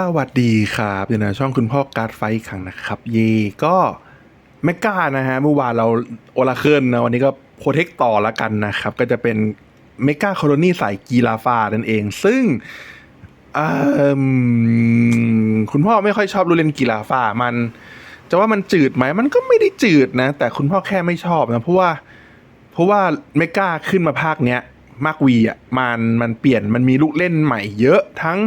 สวัสดีครับอยู่ในช่องคุณพ่อการ์ดไฟครั้งนะครับ เย่ก็ไม่กล้านะฮะ เมื่อวานเราโอลาเคิลนะ วันนี้ก็โปรเทคต่อละกันนะครับ ก็จะเป็นเมกาโคโลนีสายกีฬาฟานั่นเอง ซึ่งคุณพ่อไม่ค่อยชอบรูเล่นกีฬาฟามัน จะว่ามันจืดไหมมันก็ไม่ได้จืดนะ แต่คุณพ่อแค่ไม่ชอบนะ เพราะว่า เพราะว่าเมกาขึ้นมาภาคเนี้ยมากวีอะมันมันเปลี่ยนมันมีลูกเล่นใหม่เยอะทั้ง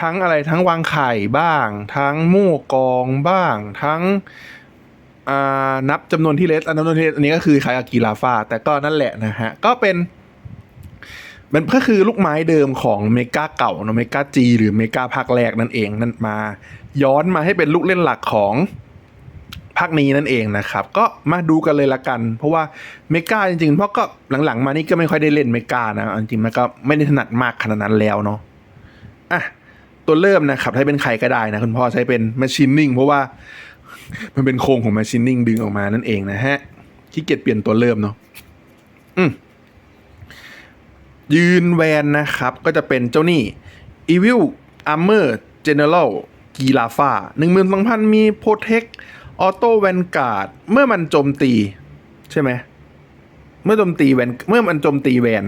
ทั้งอะไรทั้งวางไข่บ้าง ทั้งโม่กองบ้าง ทั้งนับจำนวนที่เลสอันจำนวนที่เลสอันนี้ก็คือคายกับกีฬาฟาแต่ก็นั่นแหละนะฮะ ก็เป็น มันก็คือลูกไม้เดิมของเมกาเก่าเนอะเมกาจีหรือเมกาภาคแรกนั่นเองนั่นมา ย้อนมาให้เป็นลูกเล่นหลักของภาคนี้นั่นเองนะครับ ก็มาดูกันเลยละกัน เพราะว่าเมกาจริงๆเพราะก็หลังๆ มานี่ก็ไม่ค่อยได้เล่นเมกานะจริงๆมันก็ไม่ได้ถนัดมากขนาดนั้นแล้วเนาะอะ ตัวเริ่มนะครับให้เป็นใครก็ได้นะคุณพ่อใช้เป็น machining เพราะว่ามันเป็นโครงของ machining ดึงออกมานั่นเองนะฮะขี้เกียจเปลี่ยนตัวเริ่มเนาะอืมยืนแวนนะครับก็จะเป็นเจ้านี่ Evil Armor General กีลาฟาหนึ่งหมื่นสองพันมี Protect ออโต้แวนการ์ดเมื่อมันโจมตี ใช่ไหม เมื่อโจมตีแวนเมื่อมันโจมตีแวน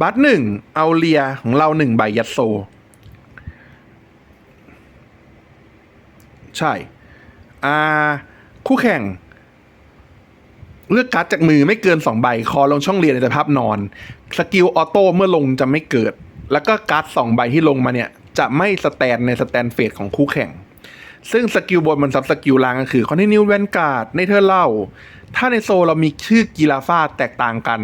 บัตหนึ่งเอาเลียของเราหนึ่งใบยัดโซ ใช่คู่แข่ง เลือกการ์ดจากมือไม่เกิน 2 ใบ คอลงช่องเรียนในสภาพนอน สกิลออโต้เมื่อลงจะไม่เกิด แล้วก็การ์ดสองใบที่ลงมาเนี่ย จะไม่สแตนในสแตนเฟสของคู่แข่ง ซึ่งสกิลบนมันซับสกิลล่างก็คือคอนตินียแวนการ์ดในเธอเล่า ถ้าในโซเรามีชื่อกีฬาฟาแตกต่างกัน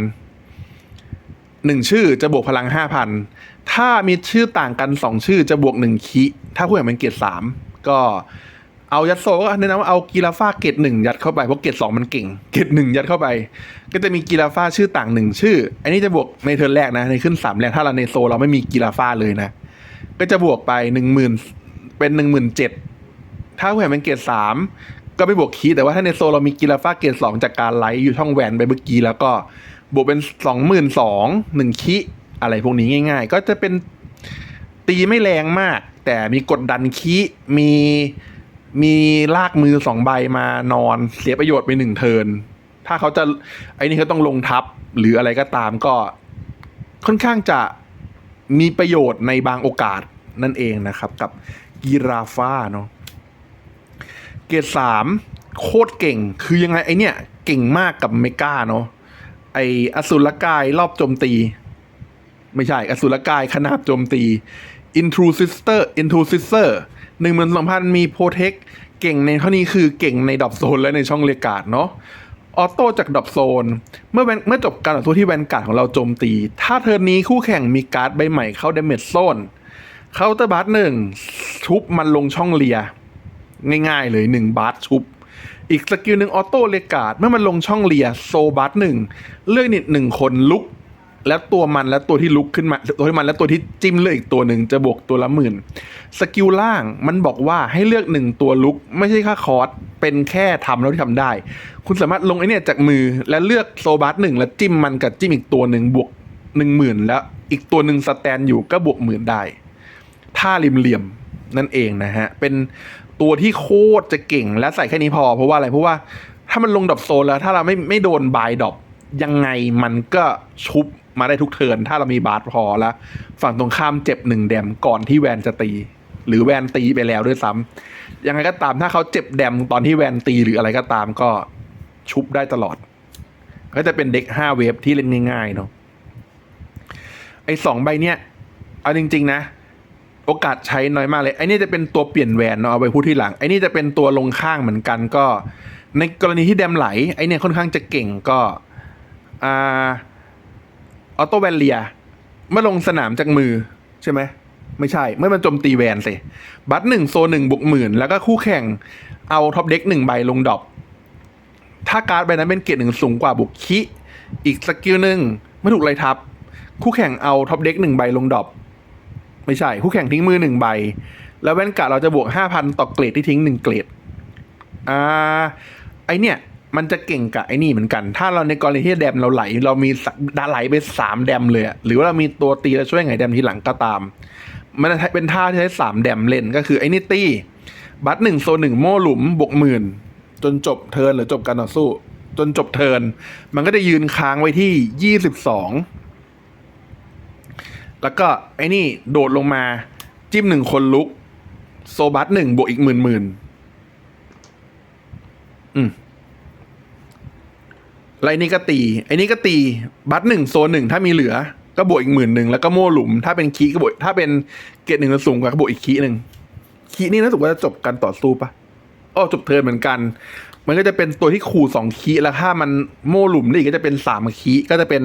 หนึ่งชื่อจะบวกพลังห้าพัน ถ้ามีชื่อต่างกันสองชื่อจะบวกหนึ่งคิ ถ้าคู่แข่งเป็นเกียรดสามก็ เอายัดโซก็แนะนำว่าเอากีฬาฟาเกรดหนึ่งยัดเข้าไปเพราะเกรดสองมันเก่ง เกรดหนึ่งยัดเข้าไป ก็จะมีกีฬาฟาชื่อต่างหนึ่งชื่อ อันนี้จะบวกในเทิร์นแรกนะในขึ้นสามแรกถ้าเราในโซเราไม่มีกีฬาฟาเลยนะ ก็จะบวกไปหนึ่งหมื่นเป็นหนึ่งหมื่นเจ็ดถ้าแข่งเป็นเกรดสามก็ไม่บวกคีแต่ว่าถ้าในโซเรามีกีฬาฟาเกรดสองจากการไลท์อยู่ช่องแหวนไปเมื่อกี้แล้วก็บวกเป็นสองหมื่นสองหนึ่งคีอะไรพวกนี้ง่าย ๆ ก็จะเป็นตีไม่แรงมาก แต่มีกดดันคีมี มีลากมือสองใบมานอนเสียประโยชน์ไปหนึ่งเทิน ถ้าเขาจะไอ้นี่เขาต้องลงทับหรืออะไรก็ตามก็ค่อนข้างจะมีประโยชน์ในบางโอกาสนั่นเองนะครับ กับกีราฟ้าเนาะเกรดสามโคตรเก่งคือยังไงไอเนี่ย เก่งมากกับเมกาเนาะไออสุรกายรอบโจมตี ไม่ใช่ อสุรกายขนาบโจมตี intrusisterintrusister หนึ่งหมื่นสองพันมีโปรเทคเก่งในเท่านี้คือเก่งในดรอปโซนและในช่องเรียกาดเนาะออโต้จากดรอปโซน เมื่อเมื่อจบการต่อสู้ที่แวนการ์ดของเราโจมตี ถ้าเทิร์นนี้คู่แข่งมีการ์ดใบใหม่เข้าเดเมจโซนเคาน์เตอร์บัตหนึ่งชุบมันลงช่องเลีย ง่ายๆเลยหนึ่งบาทชุบ อีกสกิลหนึ่งออโต้เลกาดเมื่อมันลงช่องเลีย โซบัตหนึ่งเลือกนิดหนึ่งคนลุก แล้วตัวมันและตัวที่ลุกขึ้นมาตัวที่มันและตัวที่จิ้มเลือกอีกตัวหนึ่งจะบวกตัวละหมื่นสกิลล่างมันบอกว่าให้เลือกหนึ่งตัวลุก ไม่ใช่ค่าคอร์สเป็นแค่ทำแล้วที่ทำได้ คุณสามารถลงไอเนี่ยจากมือและเลือกโซบัตหนึ่งแล้วจิ้มมันกับจิ้มอีกตัวหนึ่งบวกหนึ่งหมื่นแล้วอีกตัวหนึ่งสแตนอยู่ก็บวกหมื่นได้ท่าริมเหลี่ยมนั่นเองนะฮะเป็นตัวที่โคตรจะเก่งและใส่แค่นี้พอ เพราะว่าอะไรเพราะว่าถ้ามันลงดรอปโซนแล้ว ถ้าเราไม่ไม่โดนบายดอปยังไงมันก็ชุบ มาได้ทุกเทิร์นถ้าเรามีบาสพอแล้วฝั่งตรงข้ามเจ็บหนึ่งแดมก่อนที่แวนจะตี หรือแวนตีไปแล้วด้วยซ้ำยังไงก็ตามถ้าเขาเจ็บแดมตอนที่แวนตีหรืออะไรก็ตามก็ชุบได้ตลอด ก็จะเป็นเด็กห้าเวฟที่เล่นง่ายๆเนาะไอ้สองใบเนี้ยเอาจริง ๆ นะ โอกาสใช้น้อยมากเลยไอ้นี่จะเป็นตัวเปลี่ยนแหวนเนาะเอาไปพูดที่หลังไอ้นี่จะเป็นตัวลงข้างเหมือนกันก็ ในกรณีที่แดมไหลไอ้เนี่ยค่อนข้างจะเก่งก็อ่า ออโต้แวนเลียเมื่อลงสนามจากมือใช่ไหมไม่ใช่ เมื่อมันโจมตีแวนสิบัตหนึ่งโซหนึ่งบวกหมื่นแล้วก็คู่แข่งเอาท็อปเด็กหนึ่งใบลงดอปถ้าการ์ดใบนั้นเป็นเกรดหนึ่งสูงกว่าบุกคิอีกสกิลหนึ่งไม่ถูกไลทับ คู่แข่งเอาท็อปเด็กหนึ่งใบลงดอปไม่ใช่ คู่แข่งทิ้งมือหนึ่งใบ แล้วแว่นการ์ดเราจะบวกห้าพันต่อเกรดที่ทิ้งหนึ่งเกรดอ่าไอเนี่ย มันจะเก่งกับไอ้นี่เหมือนกัน ถ้าเราในกรณีที่แดมเราไหล เรามีดาไหลไปสามแดมเลยหรือว่าเรามีตัวตีแล้วช่วยไงแดมทีหลังก็ตาม มันจะเป็นท่าที่ใช้สามแดมเล่นก็คือไอ้นี่ตีบัตหนึ่งโซหนึ่งโม่หลุมบวกหมื่น จนจบเทินหรือจบการต่อสู้ จนจบเทิน มันก็จะยืนค้างไว้ที่ยี่สิบสองแล้วก็ไอ้นี่โดดลงมาจิ้มหนึ่งคนลุก โซบัตหนึ่งบวกอีกหมื่นหมื่นอืม แล้วไอ้นี่ก็ตีไอ้นี่ก็ตี บัตหนึ่งโซนหนึ่งถ้ามีเหลือ ก็บวกอีกหมื่นหนึ่งแล้วก็โม่หลุม ถ้าเป็นคีก็บวกถ้าเป็นเกรดหนึ่งหรือสูงกว่าก็บวกอีกคีหนึ่งคีนี่น่าสึกว่าจะจบการต่อสู้ปะอ้อจบเทินเหมือนกัน มันก็จะเป็นตัวที่ขู่สองคีแล้วถ้ามันโม่หลุมได้อีกก็จะเป็นสามคีก็จะเป็น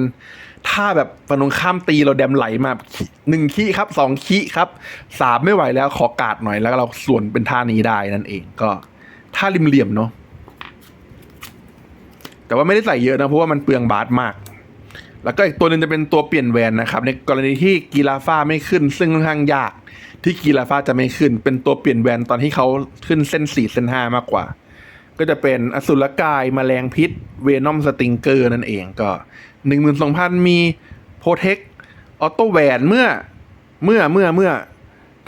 ถ้าแบบฝันตรงข้ามตีเราแดมไหลมาหนึ่งคีครับสองคีครับสามไม่ไหวแล้วขอกาดหน่อยแล้วเราส่วนเป็นท่านี้ได้นั่นเองก็ท่าริมเหลี่ยมเนาะ แต่ว่าไม่ได้ใส่เยอะนะเพราะว่ามันเปลืองบาสมาก แล้วก็อีกตัวหนึ่งจะเป็นตัวเปลี่ยนแวนนะครับ ในกรณีที่กีฬาฟ้าไม่ขึ้น ซึ่งค่อนข้างยากที่กีฬาฟ้าจะไม่ขึ้น เป็นตัวเปลี่ยนแวนตอนที่เขาขึ้นเส้นสี่เส้นห้ามากกว่า ก็จะเป็นอสุรกายมแมลงพิษ เวนอมสติงเกอร์นั่นเองก็หนึ่งหมื่นสองพันมีโปเทคออโต้แวนเมื่อเมื่อเมื่อเมื่อ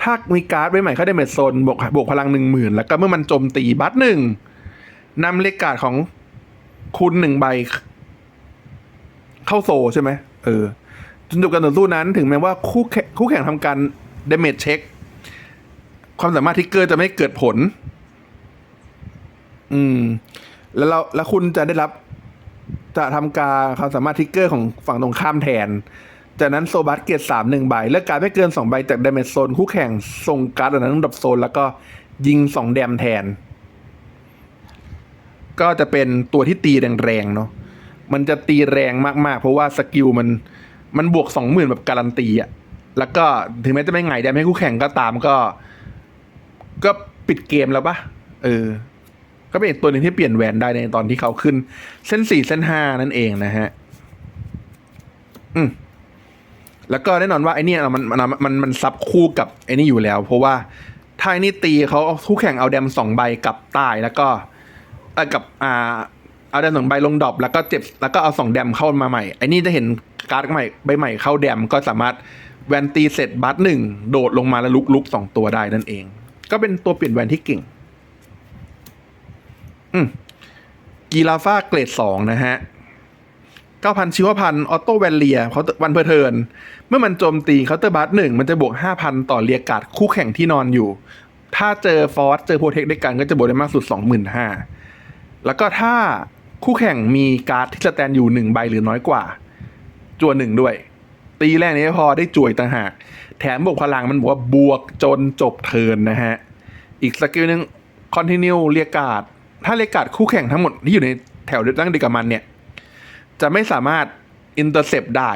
ถ้ามีการ์ดใบใหม่เขาได้เมจโซนบวกบวกพลังหนึ่งหมื่นแล้วก็เมื่อมันโจมตีบัตหนึ่งนำเลกาดของ คุณหนึ่งใบ เข้าโซใช่ไหมเออจนจบการต่อสู้นั้นถึงแม้ว่าคู่แข่งคู่แข่งทำการเดเมจเช็ค ความสามารถทิกเกอร์จะไม่เกิดผล อืม แล้วเราแล้วคุณจะได้รับ จะทำการความสามารถทิกเกอร์ของฝั่งตรงข้ามแทน จากนั้นโซบัสเกตสามหนึ่งใบ เลือกการไม่เกินสองใบจากเดเมจโซน คู่แข่งส่งการ์ดอันนั้นดับโซน แล้วก็ยิงสองแดมแทน ก็จะเป็นตัวที่ตีแรงๆเนาะมันจะตีแรงมากๆ เพราะว่าสกิลมันมันบวกสองหมื่นแบบการันตีอะแล้วก็ถึงแม้จะไม่ไงแดมให้คู่แข่งก็ตามก็ ก็ปิดเกมแล้วปะเออ ก็เป็นตัวหนึ่งที่เปลี่ยนแหวนได้ในตอนที่เขาขึ้น เส้นสี่เส้นห้านั่นเองนะฮะ อืมแล้วก็แน่นอนว่าไอ้นี่มันมันมันมันซับคู่กับไอ้นี่อยู่แล้ว เพราะว่าถ้าไอ้นี่ตีเขาคู่แข่งเอาแดมสองใบกลับใต้แล้วก็ กับอ่าเอาแดมสองใบลงดรอปแล้วก็เจ็บแล้วก็เอาสองแดมเข้ามาใหม่ไอ้นี่จะเห็นการ์ดใหม่ใบใหม่เข้าแดมก็สามารถแวนตีเสร็จบัตหนึ่งโดดลงมาแล้วลุกลุกสองตัวได้นั่นเอง ก็เป็นตัวเปลี่ยนแวนที่เก่ง อืมกีฬาฟาเกรดสองนะฮะเก้าพันชิวพันออโต้แวนเลียเขาวันเพอร์เทิร์นเมื่อมันโจมตีเคาน์เตอร์บัตหนึ่งมันจะบวกห้าพันต่อเรียการ์ดคู่แข่งที่นอนอยู่ ถ้าเจอฟอสเจอโปรเทคด้วยกันก็จะบวกได้มากสุดสองหมื่นห้า แล้วก็ถ้าคู่แข่งมีการ์ดที่สแตนอยู่หนึ่งใบหรือน้อยกว่าจวหนึ่งด้วย ตีแรกนี้พอได้จวยต่างหาก แถมบวกพลังมันบอกว่าบวกจนจบเทินนะฮะ อีกสกิลหนึ่งคอนติเนียเรียกการ์ดถ้าเรียกการ์ดคู่แข่งทั้งหมดที่อยู่ในแถวเดียวตั้งเดียวกับมันเนี่ย จะไม่สามารถอินเตอร์เซปได้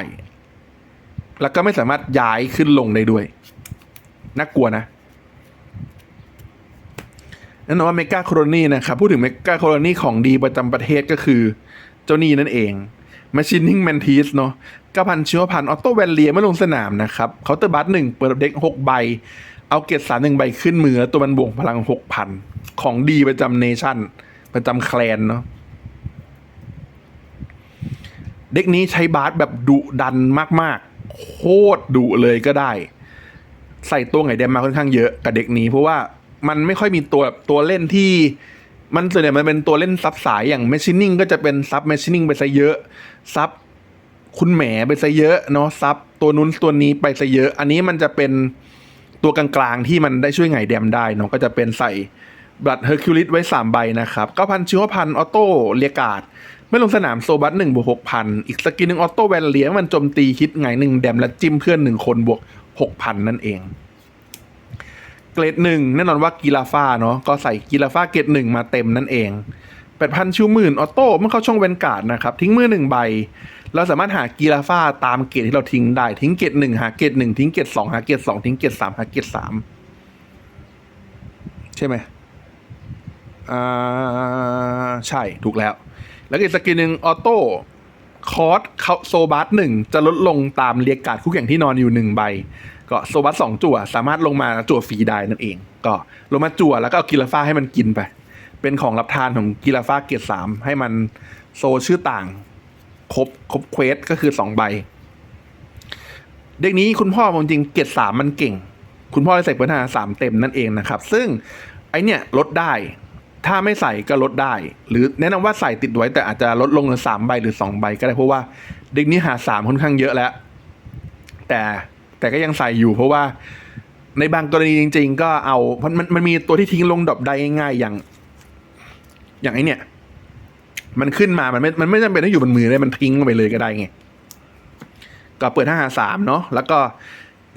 แล้วก็ไม่สามารถย้ายขึ้นลงได้ด้วย น่ากลัวนะ แน่นอนว่าเมกาโคโรนีนะครับพูดถึงเมกาโคโรนีของดีประจำประเทศก็คือ เจ้านี่นั่นเอง Machining Mantis เนาะ9,000ชิวพันออโต้แวนเลียเมื่อลงสนามนะครับเคาน์เตอร์บัตหนึ่งเปิดเด็กหกใบ เอาเกตสามหนึ่งใบขึ้นมือ ตัวมันบวกพลังหกพันของดีประจำเนชั่น ประจำแคลนเนาะเด็กนี้ใช้บาสแบบดุดันมากๆ โคตรดุเลยก็ได้ ใส่ตัวไงแดมมาค่อนข้างเยอะกับเด็กนี้เพราะว่า มันไม่ค่อยมีตัวแบบตัวเล่นที่ มันส่วนใหญ่มันเป็นตัวเล่นซับสายอย่างแมชชีนิ่งก็จะเป็นซับแมชชีนิ่งไปซะเยอะซับคุณแหมไปซะเยอะเนาะซับตัวนู้นตัวนี้ไปซะเยอะ อันนี้มันจะเป็นตัวกลางๆที่มันได้ช่วยไงแดมได้เนาะก็จะเป็นใส่บลัดเฮอร์คิวลิสไว้ 3 ใบนะครับ9,000ชิวพันออโต้เรียการ์ดเมื่อลงสนามโซบัสหนึ่งบวกหกพันอีกสกินหนึ่งออโต้แวนเลียมันโจมตีฮิตไงหนึ่งแดมและจิ้มเพื่อนหนึ่งคนบวกหกพันนั่นเอง เกรดหนึ่งแน่นอนว่ากีฬาฟ้าเนาะก็ใส่กีฬาฟ้าเกรดหนึ่งมาเต็มนั่นเองแปดพันชิวหมื่นออโต้เมื่อเข้าช่องแวนการ์ดนะครับ ทิ้งมือหนึ่งใบ เราสามารถหากีฬาฟ้าตามเกรดที่เราทิ้งได้ ทิ้งเกรดหนึ่งหาเกรดหนึ่งทิ้งเกรดสองหาเกรดสองทิ้งเกรดสามหาเกรดสามใช่ไหมอ่าใช่ถูกแล้ว แล้วก็อีกสกินหนึ่งออโต้คอร์สเขาโซบัสหนึ่งจะลดลงตามเรียกการคู่แข่งที่นอนอยู่หนึ่งใบ ก็โซบัสสองจั่วสามารถลงมาจั่วฟรีได้นั่นเอง ก็ลงมาจั่วแล้วก็เอากิลาฟ้าให้มันกินไป เป็นของรับทานของกิลาฟ้าเกียรติสามให้มันโซชื่อต่าง ครบครบเควสก็คือสองใบ เด็กนี้คุณพ่อจริงเกียรติสามมันเก่ง คุณพ่อใส่ปิดห้าสามเต็มนั่นเองนะครับ ซึ่งไอเนี่ยลดได้ถ้าไม่ใส่ก็ลดได้ หรือแนะนำว่าใส่ติดไว้แต่อาจจะลดลงเหลือสามใบหรือสองใบก็ได้เพราะว่าเด็กนี้หาสามค่อนข้างเยอะแล้ว แต่ แต่ก็ยังใส่อยู่เพราะว่าในบางกรณีจริง ๆ ก็เอามันมันมันมีตัวที่ทิ้งลงดรอปได้ง่ายๆอย่าง อย่างไอเนี่ย มันขึ้นมามันไม่มันไม่จำเป็นต้องอยู่บนมือเลยมันทิ้งลงไปเลยก็ได้ไงก็เปิดห้าหาสามเนาะแล้วก็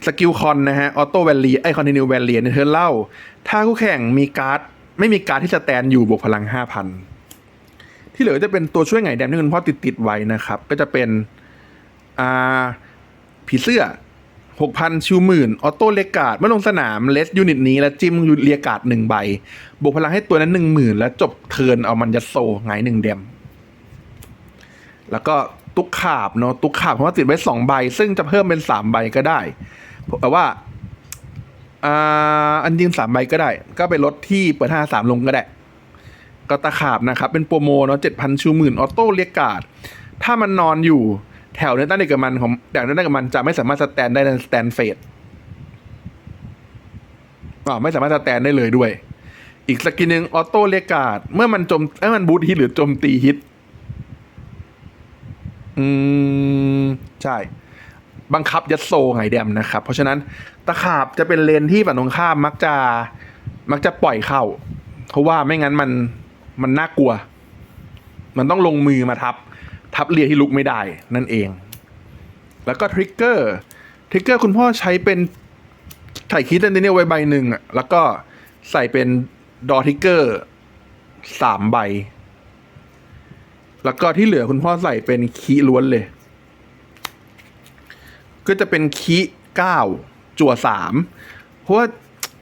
สกิลคอนนะฮะออโต้แวลลีไอคอนติเนียแวลเลียนเธอเล่า ถ้าคู่แข่งมีการ์ด ไม่มีการ์ดที่สแตนอยู่บวกพลังห้าพันที่เหลือจะเป็นตัวช่วยไงแดมที่คุณพ่อติดติดๆไว้นะครับ ก็จะเป็นอ่าผีเสื้อ หกพันชิวหมื่นออโต้เลกาดเมื่อลงสนามเลสยูนิตนี้แล้วจิ้มเรียกาดหนึ่งใบบวกพลังให้ตัวนั้นหนึ่งหมื่นแล้วจบเทิร์นเอามันยัดโซไงหนึ่งเดม แล้วก็ตุกขาบเนาะตุกขาบเพราะว่าติดไว้สองใบ ซึ่งจะเพิ่มเป็นสามใบก็ได้แต่ว่าอ่าอันจริงสามใบก็ได้ ก็ไปลดที่เปิดห้าสามลงก็ได้ ก็ตะขาบนะครับ เป็นโปรโมเนาะเจ็ดพันชูหมื่นออโต้เรียกาดถ้ามันนอนอยู่ แถวเนื้อต้านเอกมันของแถวเนื้อต้านเอกมันจะไม่สามารถสแตนได้ในสแตนเฟสอ่าไม่สามารถสแตนได้เลยด้วย อีกสกินหนึ่งออโต้เรียกาดเมื่อมันจมเมื่อมันบูทฮิตหรือจมตีฮิต อืม ใช่ บังคับยัดโซไงแดมนะครับ เพราะฉะนั้นตะขาบจะเป็นเลนที่ฝั่งตรงข้ามมักจะ มักจะปล่อยเข้า เพราะว่าไม่งั้นมันมันน่ากลัว มันต้องลงมือมาทับ ทับเรียที่ลุกไม่ได้นั่นเอง แล้วก็ทริกเกอร์ทริกเกอร์คุณพ่อใช้เป็นถ่ายคิดเซนเนียลไว้ใบหนึ่งอะแล้วก็ใส่เป็นดอทริกเกอร์สามใบ แล้วก็ที่เหลือคุณพ่อใส่เป็นคีล้วนเลย ก็จะเป็นคีเก้าจั่วสามเพราะว่า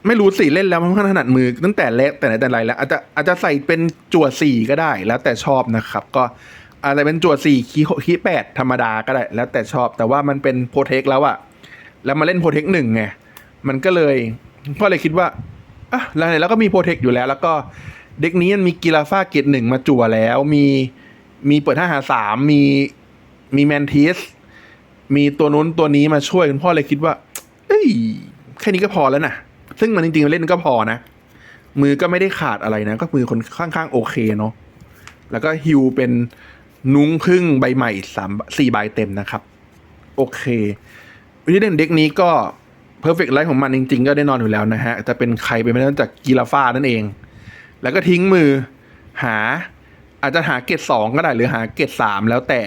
ไม่รู้สิเล่นแล้วมันค่อนข้างถนัดมือตั้งแต่แรกแต่ไหนแต่ไรแล้วอาจจะอาจจะใส่เป็นจั่วสี่ก็ได้แล้วแต่ชอบนะครับ ก็ อะไรเป็นจั่วสี่คีย์คีแปดธรรมดาก็ได้ แล้วแต่ชอบแต่ว่ามันเป็นโปรเทคแล้วอะแล้วมาเล่นโปรเทคหนึ่งไงมันก็เลยพ่อเลยคิดว่าอะแล้วไหนแล้วก็มีโปรเทคอยู่แล้ว แล้วก็เด็กนี้มันมีกีฬาฟาเกตหนึ่งมาจั่วแล้ว มีมีเปิดห้าหาสามมีมีแมนทิสมีตัวนู้นตัวนี้มาช่วยคุณพ่อเลยคิดว่า เอ้ยแค่นี้ก็พอแล้วนะซึ่งมันจริงๆเล่นก็พอนะ มือก็ไม่ได้ขาดอะไรนะ ก็มือคนข้างๆโอเคเนาะแล้วก็ฮิวเป็น นุ้งพึ่งใบใหม่สามสี่ใบเต็มนะครับ โอเควิธีเล่นเด็กนี้ก็เพอร์เฟกต์ไลท์ของมันจริง ๆ ก็ได้นอนอยู่แล้วนะฮะจะเป็นใครไปไม่ได้อกจากกีฬาฟ้านั่นเอง แล้วก็ทิ้งมือหาอาจจะหาเกตสองก็ได้หรือหาเกตสามแล้วแต่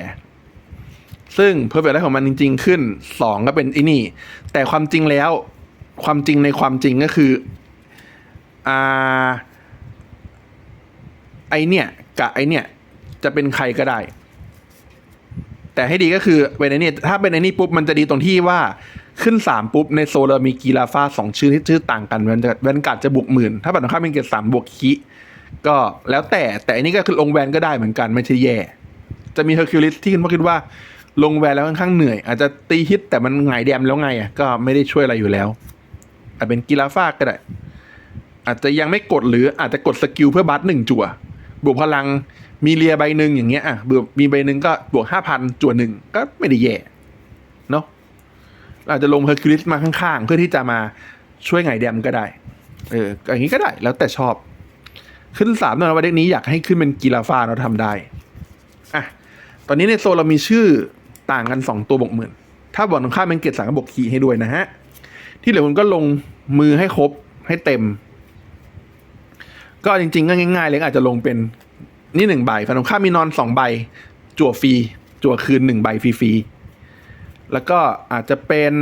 ซึ่งเพอร์เฟกต์ไลท์ของมันจริง ๆ ขึ้นสองก็เป็นไอ้นี่ แต่ความจริงแล้วความจริงในความจริงก็คืออ่าไอเนี่ยกับไอเนี่ย จะเป็นใครก็ได้ แต่ให้ดีก็คือเป็นไอเนี่ถ้าเป็นไอ้นี่ปุ๊บมันจะดีตรงที่ว่าขึ้นสามปุ๊บ ในโซลามีกีฬาฟาสองชื่อที่ชื่อต่างกันมันจะแวนการ์ดจะบวกหมื่นถ้าบัตรข้ามเป็นเกรดสามบวกคิก็แล้วแต่แต่อันนี้ก็คือลงแวนก็ได้เหมือนกันไม่ใช่แย่ จะมีเฮอร์คิวลิสที่คุณพ่อคิดว่าลงแวนแล้วค่อนข้างเหนื่อย อาจจะตีฮิตแต่มันหงายแดมแล้วไงอะก็ไม่ได้ช่วยอะไรอยู่แล้วอาจเป็นกีฬาฟาก็ได้ อาจจะยังไม่กดหรืออาจจะกดสกิลเพื่อบัตหนึ่งจั่วบวกพลัง มีเรียใบหนึ่งอย่างเงี้ยอะบวกมีใบหนึ่งก็บวกห้าพันจั่วหนึ่งก็ไม่ได้แย่เนาะอาจจะลงเฮอร์คิวลิสมาข้างๆ เพื่อที่จะมาช่วยไงแดมก็ได้ เอออย่างนี้ก็ได้แล้วแต่ชอบ ขึ้นสามในวันเด็กนี้อยากให้ขึ้นเป็นกีฬาฟ้าเราทำได้อะตอนนี้ในโซเรามีชื่อต่างกันสองตัวบวกหมื่นถ้าบอกตรงข้ามเป็นเกตสามก็บวกขีให้ด้วยนะฮะที่เหลือคุณก็ลงมือให้ครบให้เต็ม ก็จริงๆก็ง่ายๆเลยอาจจะลงเป็น นี่หนึ่งใบฝั่งตรงข้ามมีนอนสองใบ จั่วฟรีจั่วคืนหนึ่งใบฟรีๆแล้วก็อาจจะเป็น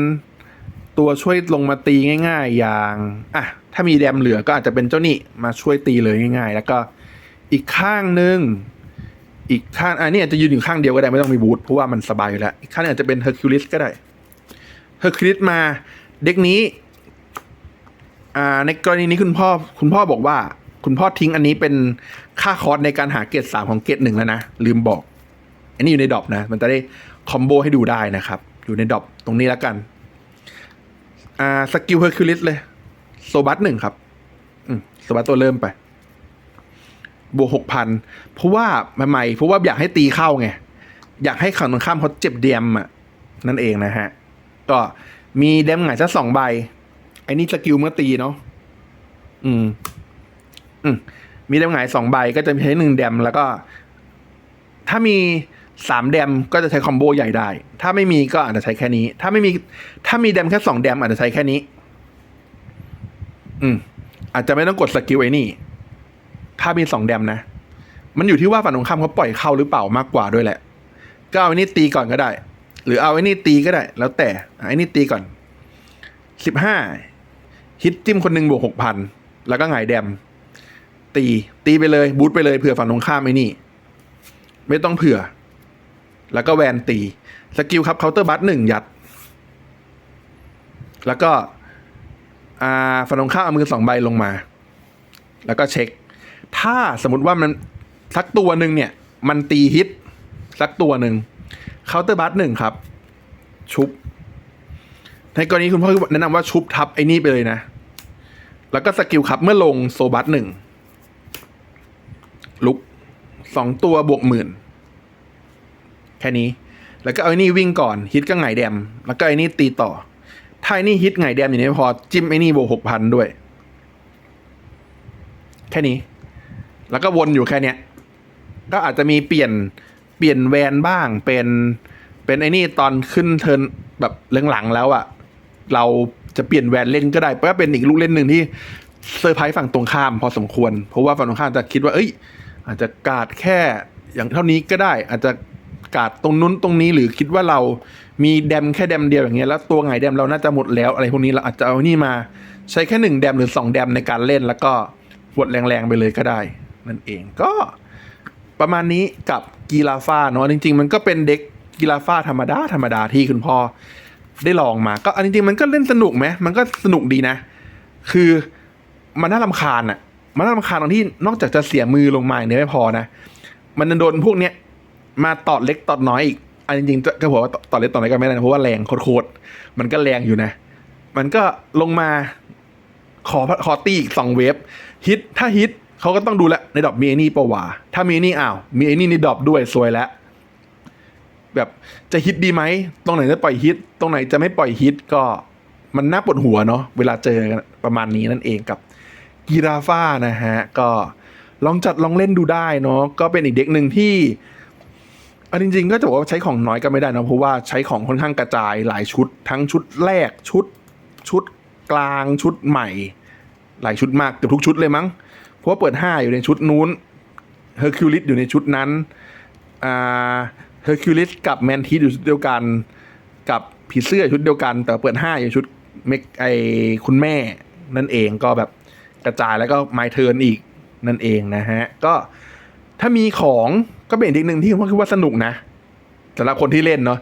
ตัวช่วยลงมาตีง่าย ๆ อย่างอะถ้ามีแดมเหลือก็อาจจะเป็นเจ้านี่มาช่วยตีเลยง่าย ๆ แล้วก็อีกข้างหนึ่งอีกข้างอันนี้อาจจะยืนอยู่ข้างเดียวก็ได้ไม่ต้องมีบูทเพราะว่ามันสบายอยู่แล้ว อีกข้างนึงอาจจะเป็นเฮอร์คิวลิสก็ได้เฮอร์คิวลิสมาเด็กนี้ อ่าในกรณีนี้คุณพ่อคุณพ่อบอกว่า คุณพ่อทิ้งอันนี้เป็นค่าคอร์สในการหาเกรดสามของเกรดหนึ่งแล้วนะ ลืมบอก อันนี้อยู่ในดอปนะ มันจะได้คอมโบให้ดูได้นะครับ อยู่ในดอปตรงนี้แล้วกัน อ่าสกิลเฮอร์คิวลิสเลยโซบัสหนึ่งครับอืมโซบัสตัวเริ่มไป บวกหกพันเพราะว่าใหม่ๆเพราะว่าอยากให้ตีเข้าไง อยากให้ฝั่งตรงข้ามเขาเจ็บเดียมอะ นั่นเองนะฮะ ก็มีเดมหงายสักสองใบไอ้นี่สกิลเมื่อตีเนาะอืม มีแดมหงายสองใบก็จะใช้หนึ่งแดมแล้วก็ ถ้ามีสามแดมก็จะใช้คอมโบใหญ่ได้ ถ้าไม่มีก็อาจจะใช้แค่นี้ ถ้าไม่มี ถ้ามีแดมแค่สองแดมอาจจะใช้แค่นี้ อืม อาจจะไม่ต้องกดสกิลไอ้นี่ ถ้ามีสองแดมนะ มันอยู่ที่ว่าฝั่งตรงข้ามเขาปล่อยเข้าหรือเปล่ามากกว่าด้วยแหละ ก็เอาไอ้นี่ตีก่อนก็ได้ หรือเอาไอ้นี่ตีก็ได้ แล้วแต่อะไอ้นี่ตีก่อนสิบห้าฮิตจิ้มคนหนึ่งบวกหกพันแล้วก็หงายแดม ตี ตีไปเลยบูทไปเลยเผื่อฝั่งตรงข้ามไอ้นี่ ไม่ต้องเผื่อ แล้วก็แวนตี สกิลครับเคาน์เตอร์บัตหนึ่งยัด แล้วก็อ่าฝั่งตรงข้ามเอามือสองใบลงมา แล้วก็เช็ค ถ้าสมมติว่ามันสักตัวหนึ่งเนี่ย มันตีฮิต สักตัวหนึ่งเคาน์เตอร์บัตหนึ่งครับ ชุบ ในกรณีคุณพ่อแนะนำว่าชุบทับไอ้นี่ไปเลยนะ แล้วก็สกิลครับเมื่อลงโซบัตหนึ่ง ลุกสองตัวบวกหมื่น แค่นี้ แล้วก็เอาไอ้นี่วิ่งก่อนฮิตก็ไงแดม แล้วก็ไอ้นี่ตีต่อ ถ้าไอ้นี่ฮิตไงแดมอย่างนี้พอจิ้มไอ้นี่บวกหกพันด้วย แค่นี้ แล้วก็วนอยู่แค่เนี้ย ก็อาจจะมีเปลี่ยนเปลี่ยนแวนบ้างเป็นเป็นไอ้นี่ตอนขึ้นเทินแบบหลังๆแล้วอะเราจะเปลี่ยนแวนเล่นก็ได้เพราะว่าเป็นอีกลูกเล่นหนึ่งที่เซอร์ไพรส์ฝั่งตรงข้ามพอสมควร เพราะว่าฝั่งตรงข้ามจะคิดว่า เอ้ย อาจจะกาดแค่อย่างเท่านี้ก็ได้ อาจจะกาดตรงนู้นตรงนี้หรือคิดว่าเรามีแดมแค่แดมเดียวอย่างเงี้ยแล้วตัวไงแดมเราน่าจะหมดแล้วอะไรพวกนี้เราอาจจะเอานี่มาใช้แค่หนึ่งแดมหรือสองแดมในการเล่นแล้วก็หวดแรงๆไปเลยก็ได้ นั่นเองก็ประมาณนี้กับกีฬาฟ้าเนาะจริง ๆ มันก็เป็นเด็กกีฬาฟ้าธรรมดาธรรมดาที่คุณพ่อได้ลองมา ก็อันจริงๆมันก็เล่นสนุกไหมมันก็สนุกดีนะ คือมันน่ารำคาญอะ มันน่ารำคาญตรงที่นอกจากจะเสียมือลงมาอย่างเดียวไม่พอนะ มันโดนพวกเนี้ยมาตอดเล็กตอดน้อยอีก อันจริงๆจะก็บอกว่าตอดเล็กตอดน้อยก็ไม่ได้นะเพราะว่าแรงโคตรๆมันก็แรงอยู่นะ มันก็ลงมาขอขอตีอีกสองเวฟฮิตถ้าฮิตเขาก็ต้องดูแลในดอปมีไอ้นี่ปะวะถ้ามีไอ้นี่อ้าวมีไอ้นี่ในดอปด้วยสวยแล้วแบบจะฮิตดีไหมตรงไหนจะปล่อยฮิต ตรงไหนจะไม่ปล่อยฮิตก็มันน่าปวดหัวเนาะเวลาเจอกันประมาณนี้นั่นเองกับ กีราฟ้านะฮะ ก็ลองจัดลองเล่นดูได้เนาะก็เป็นอีกเด็กหนึ่งที่อันจริงๆ ก็จะบอกว่าใช้ของน้อยก็ไม่ได้นะเพราะว่าใช้ของค่อนข้างกระจายหลายชุด ทั้งชุดแรกชุด ชุดกลางชุดใหม่ หลายชุดมากเกือบทุกชุดเลยมั้ง เพราะว่าเปิดห้าอยู่ในชุดนู้นเฮอร์คิวลิสอยู่ในชุดนั้นอ่าเฮอร์คิวลิสกับแมนทีอยู่ชุดเดียวกัน กับผีเสื้อชุดเดียวกัน แต่เปิดห้าอยู่ชุดเมกไอคุณแม่นั่นเองก็แบบ กระจายแล้วก็ไมเทิร์นอีกนั่นเองนะฮะ ก็ถ้ามีของก็เป็นอีกหนึ่งที่ผมคิดว่าสนุกนะสำหรับคนที่เล่นเนาะ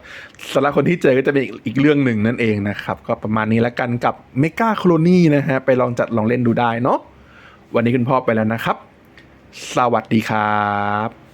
สำหรับคนที่เจอก็จะเป็นอีกอีกเรื่องหนึ่งนั่นเองนะครับ ก็ประมาณนี้แล้วกันกับเมกาโคลนีนะฮะ ไปลองจัดลองเล่นดูได้เนาะวันนี้คุณพ่อไปแล้วนะครับ สวัสดีครับ